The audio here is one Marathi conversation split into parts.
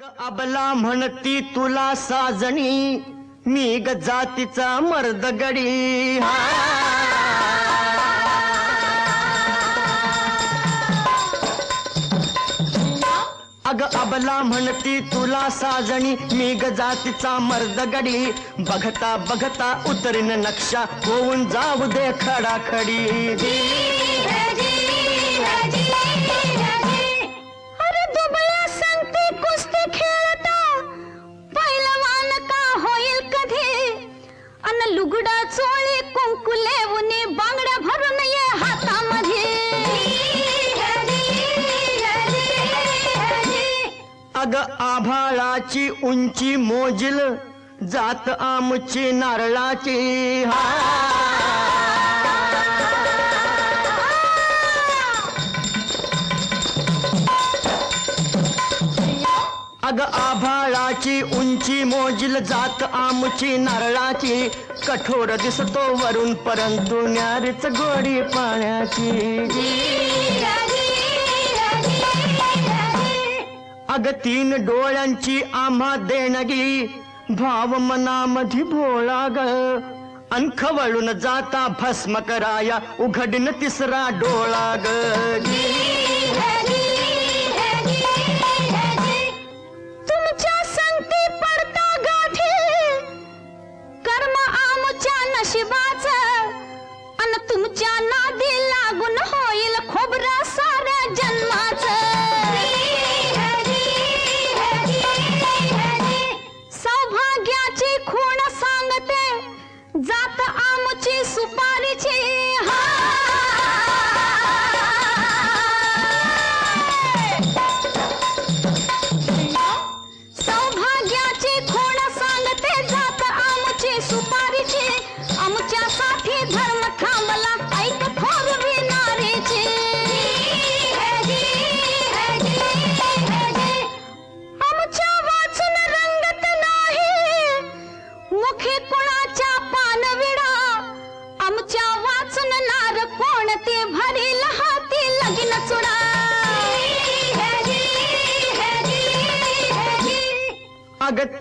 अबला म्हणती तुला साजणी मी ग जातीचा मर्द गडी. अग अबला म्हणती तुला साजणी मी ग जातीचा मर्द गडी. बघता बघता उतरीन नक्षा होऊन जाऊ दे खडाखडी. अग आभाळाची उंची मोजिल जात आमची नारळाची. हा अग आभाळाची उंची मोजिल जात आमची नारळाची. कठोर दिसतो वरून परंतु न्यारीच गोडी पाण्याची. अग तीन डोळ्यांची आम्हा देणगी. भाव मनामधी भोळा ग अंख वळून जाता भस्म कराया. उघडन तिसरा डोळा ग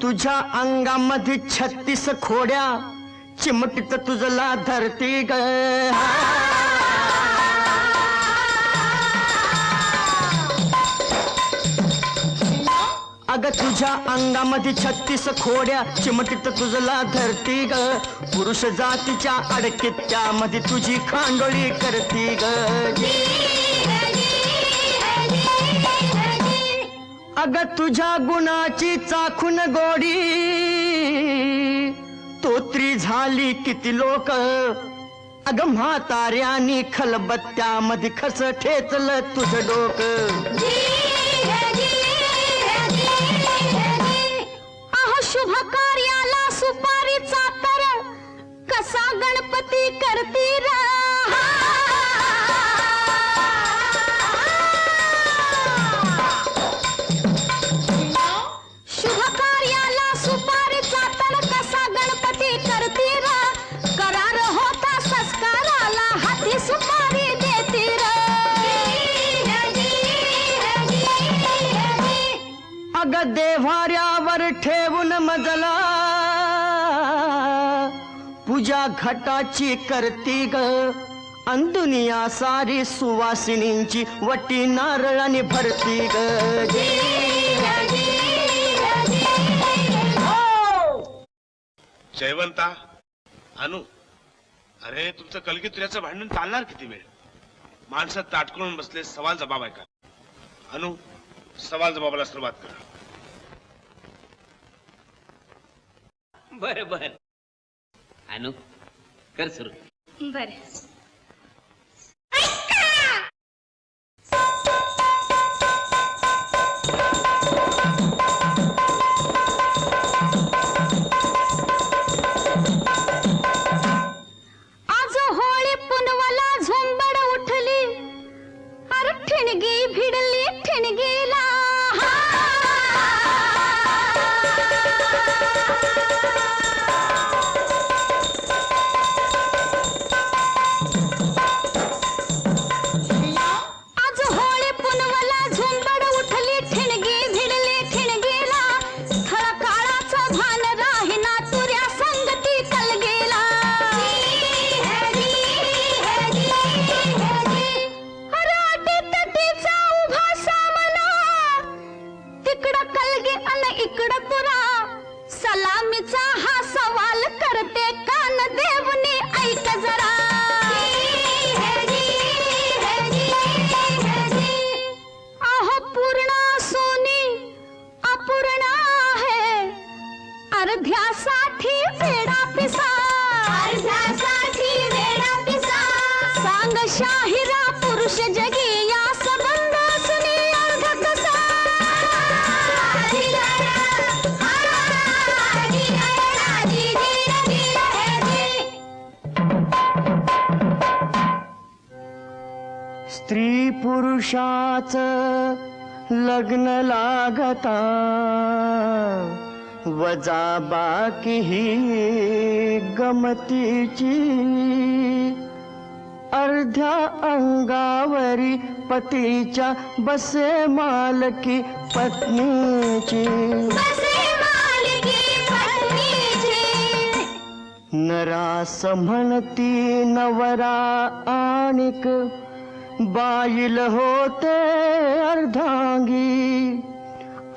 तुझ्या अंगामध्ये छत्तीस खोड्या चिमटीत तुझला धरती ग. अग तुझ्या अंगामध्ये छत्तीस खोड्या चिमटीत तुझला धरती ग. पुरुष जातीच्या अडकित्यामध्ये तुझी खांडोळी करती ग. अग तुझ्या गुणाची चाखून गोडी. तोत्री झाली किती लोक. अग म्हाताऱ्यानी खलबत्त्यामध्ये खस ठेचलं तुझं डोक. शुभकार घटाची करती ग अन दुनिया सारी सुवासिनींची वटी नारळाने भरती ग जयवंता अनु अरे तुमचं कलगीतुऱ्याचं भांडण चालणार किती वेळ माणसात ताटकळून बसले सवाल जबाब ऐका अनु सवाल जबाबाला सुरुवात करा बर बर अनु कर सुरू बर अर्ध्यासाठी वेडा पिसा अर्ध्यासाठी वेडा पिसा सांग शाहिरा पुरुष जगी या संबंध सुनी अर्ध कसा? स्त्री पुरुषाच लग्न लागता. वजा बाकी ही गमतीची. अर्ध्या अंगावरी पतीच्या बसे मालकी पत्नीची. नरास म्हणती नवरा आणिक. बाईल होते अर्धांगी.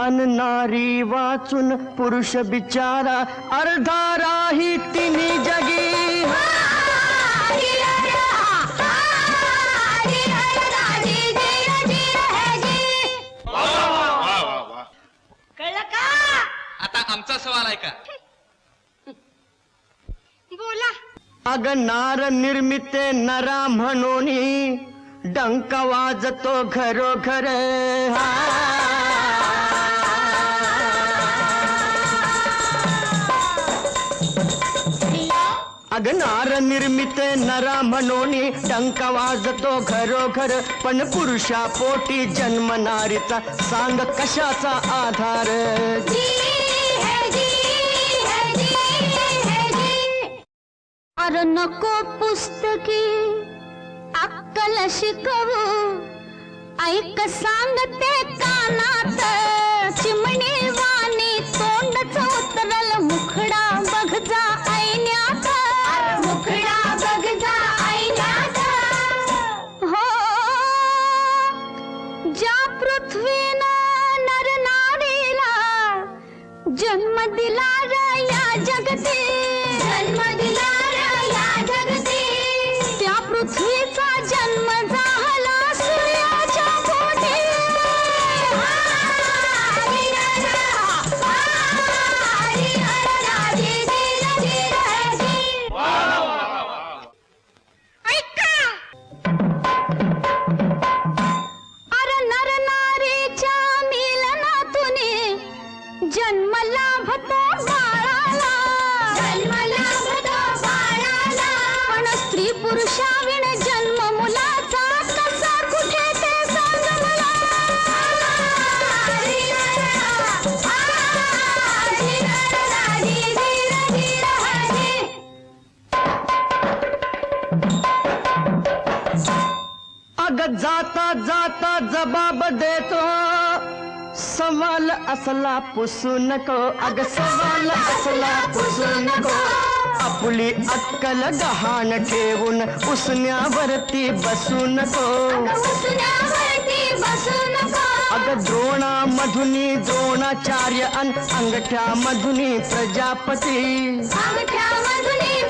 अन नारी वाचून पुरुष बिचारा अर्धा राही तिन्ही जगी. कळलं का? आता आमचा सवाल आहे का? बोला. अग नार निर्मिते नरा म्हणून डंक वाजतो घरोघर. अग अगनार निर्मित नरा मनोनी डंक वाजतो घरोघर पण पुरुषा पोटी जन्म नारीचा सांग कशाचा आधार? अरे नको पुस्तकी अक्कल शिकवू। ऐक सांगते कानात चिमणी पृथ्वीना नर नारीला जन्म दिला रे या जगती जन्म दिला जाता जाता जबाब देतो सवाल असला पुसू नको. अग सवाल असला पुसू नको. आपली अक्कल गहाण ठेवून उसण्यावरती बसू नको. अग द्रोणा मधुनी द्रोणाचार्य अन अंगठ्या मधुनी प्रजापती. मधुनी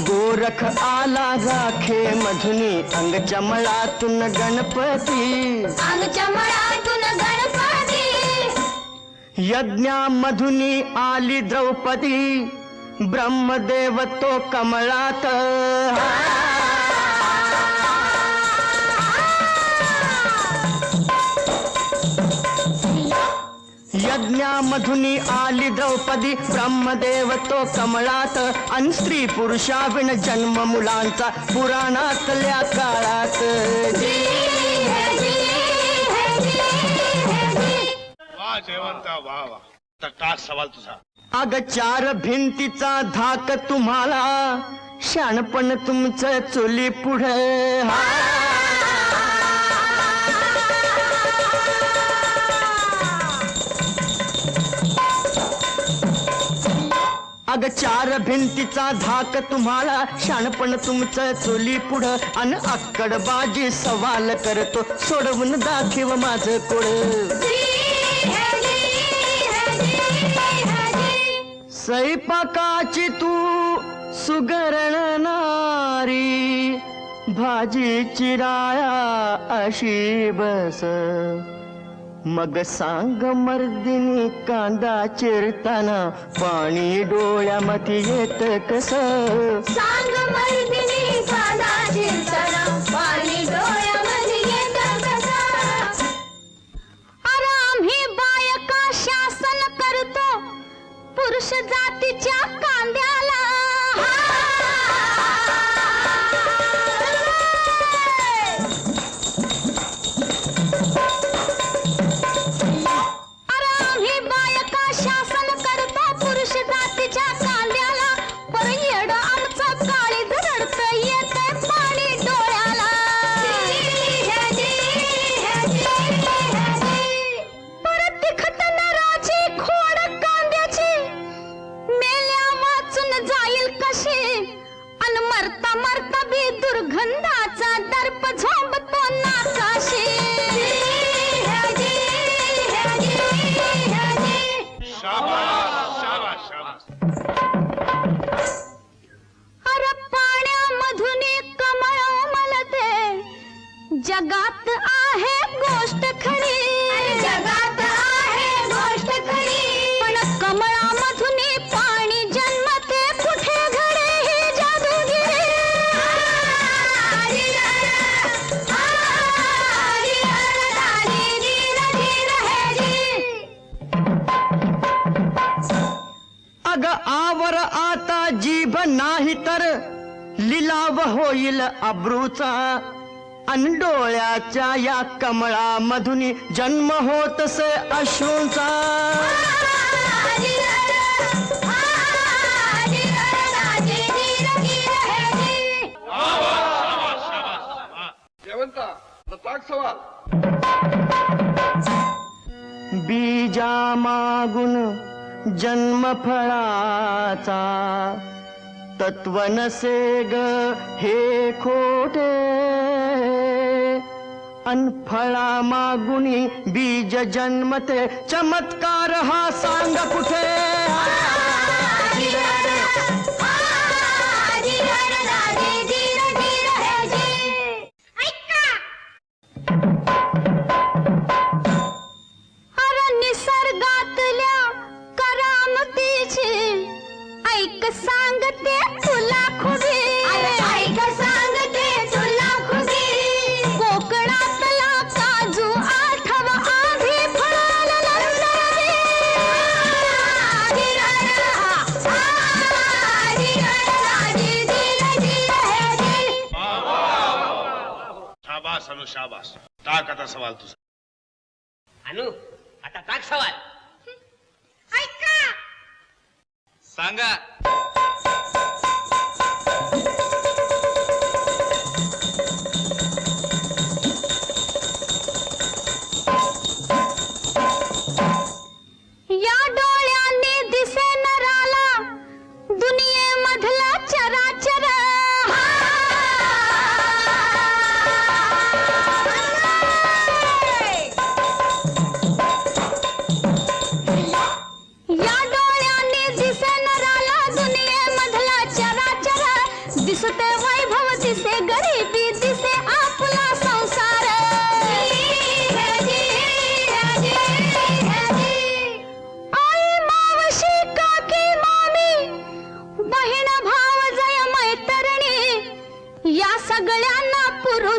गोरख आला राखे मधुनी अंग चमळातून गणपती. अंगच्या गणपती यज्ञा मधुनी आली द्रौपदी ब्रह्मदेव तो कमळात. यज्ञा मधुनी आली द्रौपदी ब्रह्मदेव तो कमळात. अन स्त्री पुरुषाविण जन्म मुलांचा पुराणातल्या काळात. जयवंता वा वा आता टाक सवाल तुझा. अग चार भिंतीचा धाक तुम्हाला शाणपण तुमचं चुली पुढे अग चार भिंतीचा धाक तुम्हाला शाणपण तुमचं चोली पुढं. अन अक्कडबाजी सवाल करतो सोडवून दाखिव माझं कुळ सैपाकाची तू सुगरण नारी भाजी चिराया अशी बस. मग सांग मर्दिनी कांदा चिरताना पाणी डोळ्यामध्ये येत कस? सांग मर्दिनी कांदा चिरताना पुरुष जातीच्या कांद्या अरे पाण्यामधून कमळ मलते जगात लिलाव होईल अब्रूचा. अन डोळ्याच्या या कमळामधून जन्म होतस अश्रूंचा. जयवंता ताक सवाल. बीजा मागून जन्मफळाचा तत्व नसे ग हे खोटे. अनफळा मागुणी मागुनी बीज जन्मते. चमत्कार हा सांग कुठे? निसर्गातल्या करामतीची. ऐक सांगते. शाबास. टाक आता सवाल तुझा. अनु आता टाक सवाल. ऐका. सांगा.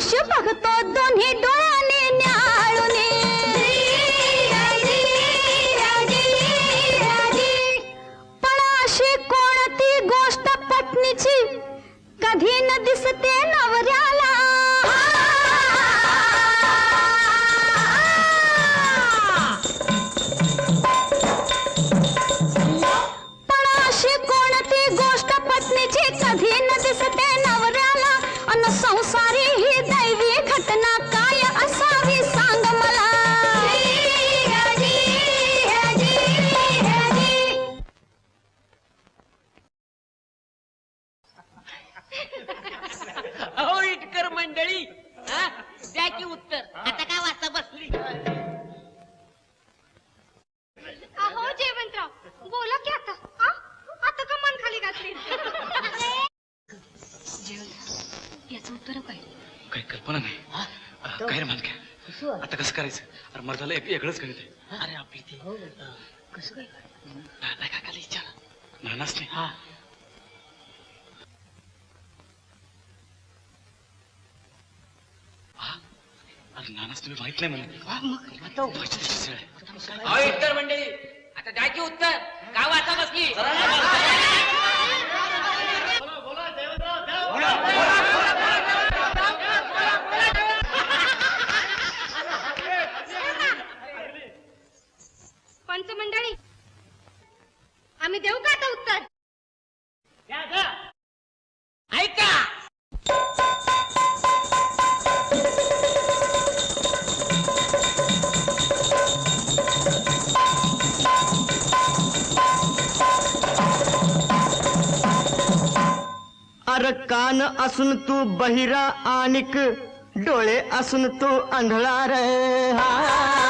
आयुष्य बघतो दोन्ही डोळ्या कल्पना नाही. अं, काय रे आता कसं करायचं? अरे मर्दाला एक वेगळंच गणित आहे. अरे आपली ती कसं काय? नाही काय काय विचार नानाच नाही. हा. अरे नानाच तुम्ही माहीत नाही म्हणे. आता आहे. अहो उत्तर मंडळी. आता उत्तर. का वाचा बसली? पंचमंडळी आम्ही देऊ का आता उत्तर? ऐका. अर कान असून तू बहिरा आणिक डोळे असून तू आंधळा रे. हा.